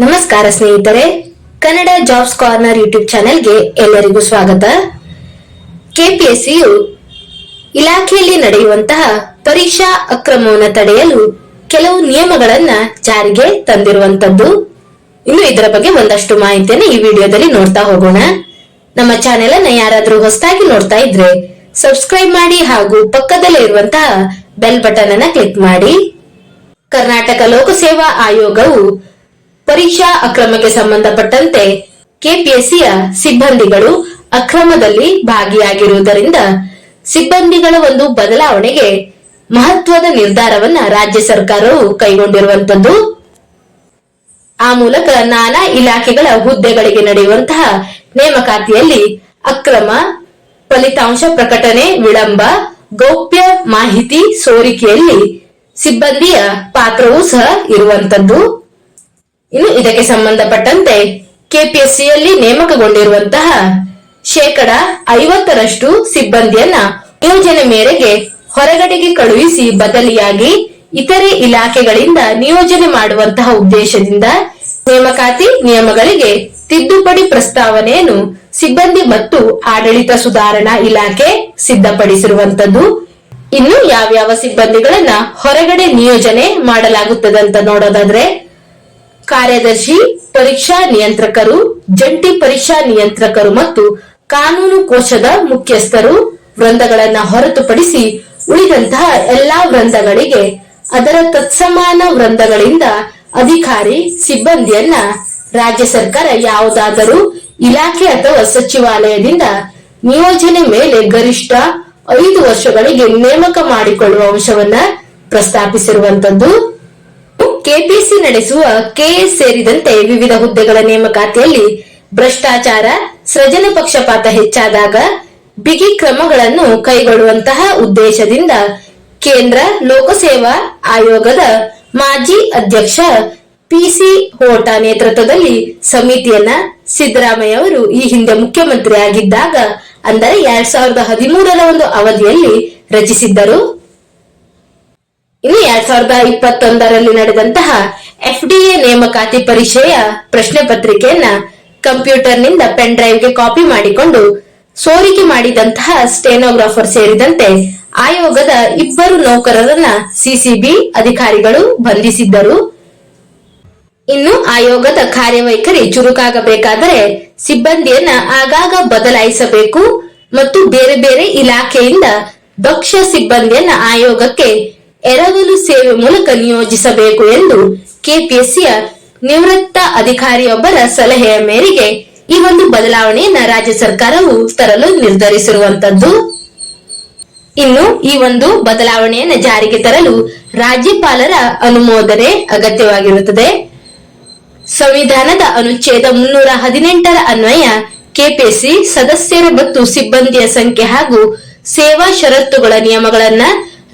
ನಮಸ್ಕಾರ ಸ್ನೇಹಿತರೆ, Kannada jobs corner YouTube ಚಾನೆಲ್ಗೆ ಎಲ್ಲರಿಗೂ ಸ್ವಾಗತ. ಕೆಪಿಎಸ್ಸಿಯು ಇಲಾಖೆಯಲ್ಲಿ ನಡೆಯುವಂತಹ ಪರೀಕ್ಷಾ ಅಕ್ರಮವನ್ನು ತಡೆಯಲು ಕೆಲವು ನಿಯಮಗಳನ್ನ ಜಾರಿಗೆ ತಂದಿರುವಂತದ್ದು ಇನ್ನು ಇದರ ಬಗ್ಗೆ ಒಂದಷ್ಟು ಮಾಹಿತಿಯನ್ನು ಈ ವಿಡಿಯೋದಲ್ಲಿ ನೋಡ್ತಾ ಹೋಗೋಣ. ನಮ್ಮ ಚಾನೆಲ್ ಅನ್ನ ಯಾರಾದ್ರೂ ಹೊಸದಾಗಿ ನೋಡ್ತಾ ಇದ್ರೆ ಸಬ್ಸ್ಕ್ರೈಬ್ ಮಾಡಿ ಹಾಗೂ ಪಕ್ಕದಲ್ಲೇ ಇರುವಂತಹ ಬೆಲ್ ಬಟನ್ ಅನ್ನ ಕ್ಲಿಕ್ ಮಾಡಿ. ಕರ್ನಾಟಕ ಲೋಕಸೇವಾ ಆಯೋಗವು ಪರೀಕ್ಷಾ ಅಕ್ರಮಕ್ಕೆ ಸಂಬಂಧಪಟ್ಟಂತೆ ಕೆಪಿಎಸ್ಸಿಯ ಸಿಬ್ಬಂದಿಗಳು ಅಕ್ರಮದಲ್ಲಿ ಭಾಗಿಯಾಗಿರುವುದರಿಂದ ಸಿಬ್ಬಂದಿಗಳ ಒಂದು ಬದಲಾವಣೆಗೆ ಮಹತ್ವದ ನಿರ್ಧಾರವನ್ನ ರಾಜ್ಯ ಸರ್ಕಾರವು ಕೈಗೊಂಡಿರುವಂತದ್ದು ಆ ಮೂಲಕ ನಾನಾ ಇಲಾಖೆಗಳ ಹುದ್ದೆಗಳಿಗೆ ನಡೆಯುವಂತಹ ನೇಮಕಾತಿಯಲ್ಲಿ ಅಕ್ರಮ, ಫಲಿತಾಂಶ ಪ್ರಕಟಣೆ, ವಿಳಂಬ, ಗೌಪ್ಯ ಮಾಹಿತಿ ಸೋರಿಕೆಯಲ್ಲಿ ಸಿಬ್ಬಂದಿಯ ಪಾತ್ರವೂ ಸಹ ಇರುವಂತದ್ದು ಇನ್ನು ಇದಕ್ಕೆ ಸಂಬಂಧಪಟ್ಟಂತೆ ಕೆಪಿಎಸ್ಸಿಯಲ್ಲಿ ನೇಮಕಗೊಂಡಿರುವಂತಹ ಶೇಕಡ ಐವತ್ತರಷ್ಟು ಸಿಬ್ಬಂದಿಯನ್ನ ನಿಯೋಜನೆ ಮೇರೆಗೆ ಹೊರಗಡೆಗೆ ಕಳುಹಿಸಿ ಬದಲಿಯಾಗಿ ಇತರೆ ಇಲಾಖೆಗಳಿಂದ ನಿಯೋಜನೆ ಮಾಡುವಂತಹ ಉದ್ದೇಶದಿಂದ ನೇಮಕಾತಿ ನಿಯಮಗಳಿಗೆ ತಿದ್ದುಪಡಿ ಪ್ರಸ್ತಾವನೆಯನ್ನು ಸಿಬ್ಬಂದಿ ಮತ್ತು ಆಡಳಿತ ಸುಧಾರಣಾ ಇಲಾಖೆ ಸಿದ್ಧಪಡಿಸಿರುವಂತದ್ದು ಇನ್ನು ಯಾವ್ಯಾವ ಸಿಬ್ಬಂದಿಗಳನ್ನ ಹೊರಗಡೆ ನಿಯೋಜನೆ ಮಾಡಲಾಗುತ್ತದೆ ಅಂತ ನೋಡೋದಾದ್ರೆ ಕಾರ್ಯದರ್ಶಿ, ಪರೀಕ್ಷಾ ನಿಯಂತ್ರಕರು, ಜಂಟಿ ಪರೀಕ್ಷಾ ನಿಯಂತ್ರಕರು ಮತ್ತು ಕಾನೂನು ಕೋಶದ ಮುಖ್ಯಸ್ಥರು ವೃಂದಗಳನ್ನ ಹೊರತುಪಡಿಸಿ ಉಳಿದಂತಹ ಎಲ್ಲಾ ವೃಂದಗಳಿಗೆ ಅದರ ತತ್ಸಮಾನ ವೃಂದಗಳಿಂದ ಅಧಿಕಾರಿ, ಸಿಬ್ಬಂದಿಯನ್ನ ರಾಜ್ಯ ಸರ್ಕಾರ ಯಾವುದಾದರೂ ಇಲಾಖೆ ಅಥವಾ ಸಚಿವಾಲಯದಿಂದ ನಿಯೋಜನೆ ಮೇಲೆ ಗರಿಷ್ಠ ಐದು ವರ್ಷಗಳಿಗೆ ನೇಮಕ ಮಾಡಿಕೊಳ್ಳುವ ಅಂಶವನ್ನ ಪ್ರಸ್ತಾಪಿಸಿರುವಂತದ್ದು ಕೆಪಿಸಿ ನಡೆಸುವ ಕೆಎಸ್ ಸೇರಿದಂತೆ ವಿವಿಧ ಹುದ್ದೆಗಳ ನೇಮಕಾತಿಯಲ್ಲಿ ಭ್ರಷ್ಟಾಚಾರ, ಸೃಜನ ಪಕ್ಷಪಾತ ಹೆಚ್ಚಾದಾಗ ಬಿಗಿ ಕ್ರಮಗಳನ್ನು ಕೈಗೊಳ್ಳುವಂತಹ ಉದ್ದೇಶದಿಂದ ಕೇಂದ್ರ ಲೋಕಸೇವಾ ಆಯೋಗದ ಮಾಜಿ ಅಧ್ಯಕ್ಷ ಪಿಸಿ ಹೋಟಾ ನೇತೃತ್ವದಲ್ಲಿ ಸಮಿತಿಯನ್ನ ಸಿದ್ದರಾಮಯ್ಯ ಅವರು ಈ ಹಿಂದೆ ಮುಖ್ಯಮಂತ್ರಿ ಆಗಿದ್ದಾಗ ಅಂದರೆ ಎರಡ್ ಸಾವಿರದ ಹದಿಮೂರರ ಒಂದು ಅವಧಿಯಲ್ಲಿ ರಚಿಸಿದ್ದರು. ಸಾವಿರದ ಇಪ್ಪತ್ತೊಂದರಲ್ಲಿ ನಡೆದಂತಹ ಎಫ್ಡಿಎ ನೇಮಕಾತಿ ಪರೀಕ್ಷೆಯ ಪ್ರಶ್ನೆ ಪತ್ರಿಕೆಯನ್ನ ಕಂಪ್ಯೂಟರ್ನಿಂದ ಪೆನ್ ಡ್ರೈವ್ಗೆ ಕಾಪಿ ಮಾಡಿಕೊಂಡು ಸೋರಿಕೆ ಮಾಡಿದಂತಹ ಸ್ಟೆನೋಗ್ರಾಫರ್ ಸೇರಿದಂತೆ ಆಯೋಗದ ಇಬ್ಬರು ನೌಕರರನ್ನ ಸಿಸಿಬಿ ಅಧಿಕಾರಿಗಳು ಬಂಧಿಸಿದ್ದರು. ಇನ್ನು ಆಯೋಗದ ಕಾರ್ಯವೈಖರಿ ಚುರುಕಾಗಬೇಕಾದರೆ ಸಿಬ್ಬಂದಿಯನ್ನ ಆಗಾಗ ಬದಲಾಯಿಸಬೇಕು ಮತ್ತು ಬೇರೆ ಬೇರೆ ಇಲಾಖೆಯಿಂದ ದಕ್ಷ ಸಿಬ್ಬಂದಿಯನ್ನ ಆಯೋಗಕ್ಕೆ ಎರವಲು ಸೇವೆ ಮೂಲಕ ನಿಯೋಜಿಸಬೇಕು ಎಂದು ಕೆಪಿಎಸ್ಸಿಯ ನಿವೃತ್ತ ಅಧಿಕಾರಿಯೊಬ್ಬರ ಸಲಹೆಯ ಮೇರೆಗೆ ಈ ಒಂದು ಬದಲಾವಣೆಯನ್ನ ರಾಜ್ಯ ಸರ್ಕಾರವು ತರಲು ನಿರ್ಧರಿಸಿರುವಂತದ್ದು. ಇನ್ನು ಈ ಒಂದು ಬದಲಾವಣೆಯನ್ನು ಜಾರಿಗೆ ತರಲು ರಾಜ್ಯಪಾಲರ ಅನುಮೋದನೆ ಅಗತ್ಯವಾಗಿರುತ್ತದೆ. ಸಂವಿಧಾನದ ಅನುಚ್ಛೇದ ಮುನ್ನೂರ ಹದಿನೆಂಟರ ಅನ್ವಯ ಕೆಪಿಎಸ್ಸಿ ಸದಸ್ಯರ ಮತ್ತು ಸಿಬ್ಬಂದಿಯ ಸಂಖ್ಯೆ ಹಾಗೂ ಸೇವಾ ಷರತ್ತುಗಳ ನಿಯಮಗಳನ್ನ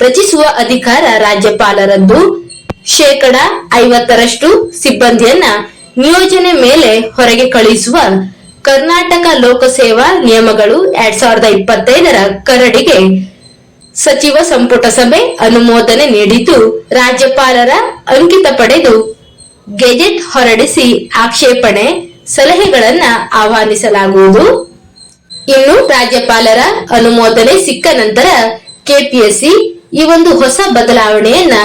ರಚಿಸುವ ಅಧಿಕಾರ ರಾಜ್ಯಪಾಲರದ್ದು ಶೇಕಡ ಐವತ್ತರಷ್ಟು ಸಿಬ್ಬಂದಿಯನ್ನ ನಿಯೋಜನೆ ಮೇಲೆ ಹೊರಗೆ ಕಳುಹಿಸುವ ಕರ್ನಾಟಕ ಲೋಕಸೇವಾ ನಿಯಮಗಳು ಎರಡ್ ಸಾವಿರದ ಇಪ್ಪತ್ತೈದರ ಕರಡಿಗೆ ಸಚಿವ ಸಂಪುಟ ಸಭೆ ಅನುಮೋದನೆ ನೀಡಿದ್ದು, ರಾಜ್ಯಪಾಲರ ಅಂಕಿತ ಪಡೆದು ಗೆಜೆಟ್ ಹೊರಡಿಸಿ ಆಕ್ಷೇಪಣೆ ಸಲಹೆಗಳನ್ನ ಆಹ್ವಾನಿಸಲಾಗುವುದು. ಇನ್ನು ರಾಜ್ಯಪಾಲರ ಅನುಮೋದನೆ ಸಿಕ್ಕ ನಂತರ ಕೆಪಿಎಸ್ಸಿ ಈ ಒಂದು ಹೊಸ ಬದಲಾವಣೆಯನ್ನ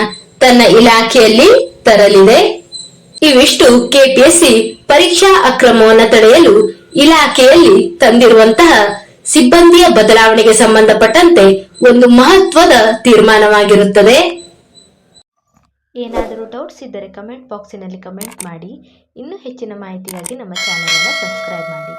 ತನ್ನ ಇಲಾಖೆಯಲ್ಲಿ ತರಲಿದೆ. ಇವಿಷ್ಟು ಕೆಪಿಎಸ್ಸಿ ಪರೀಕ್ಷಾ ಅಕ್ರಮವನ್ನು ತಡೆಯಲು ಇಲಾಖೆಯಲ್ಲಿ ತಂದಿರುವಂತಹ ಸಿಬ್ಬಂದಿಯ ಬದಲಾವಣೆಗೆ ಸಂಬಂಧಪಟ್ಟಂತೆ ಒಂದು ಮಹತ್ವದ ತೀರ್ಮಾನವಾಗಿರುತ್ತದೆ. ಏನಾದರೂ ಡೌಟ್ಸ್ ಇದ್ದರೆ ಕಮೆಂಟ್ ಬಾಕ್ಸಿನಲ್ಲಿ ಕಮೆಂಟ್ ಮಾಡಿ. ಇನ್ನೂ ಹೆಚ್ಚಿನ ಮಾಹಿತಿಗಾಗಿ ನಮ್ಮ ಚಾನಲನ್ನು ಸಬ್ಸ್ಕ್ರೈಬ್ ಮಾಡಿ.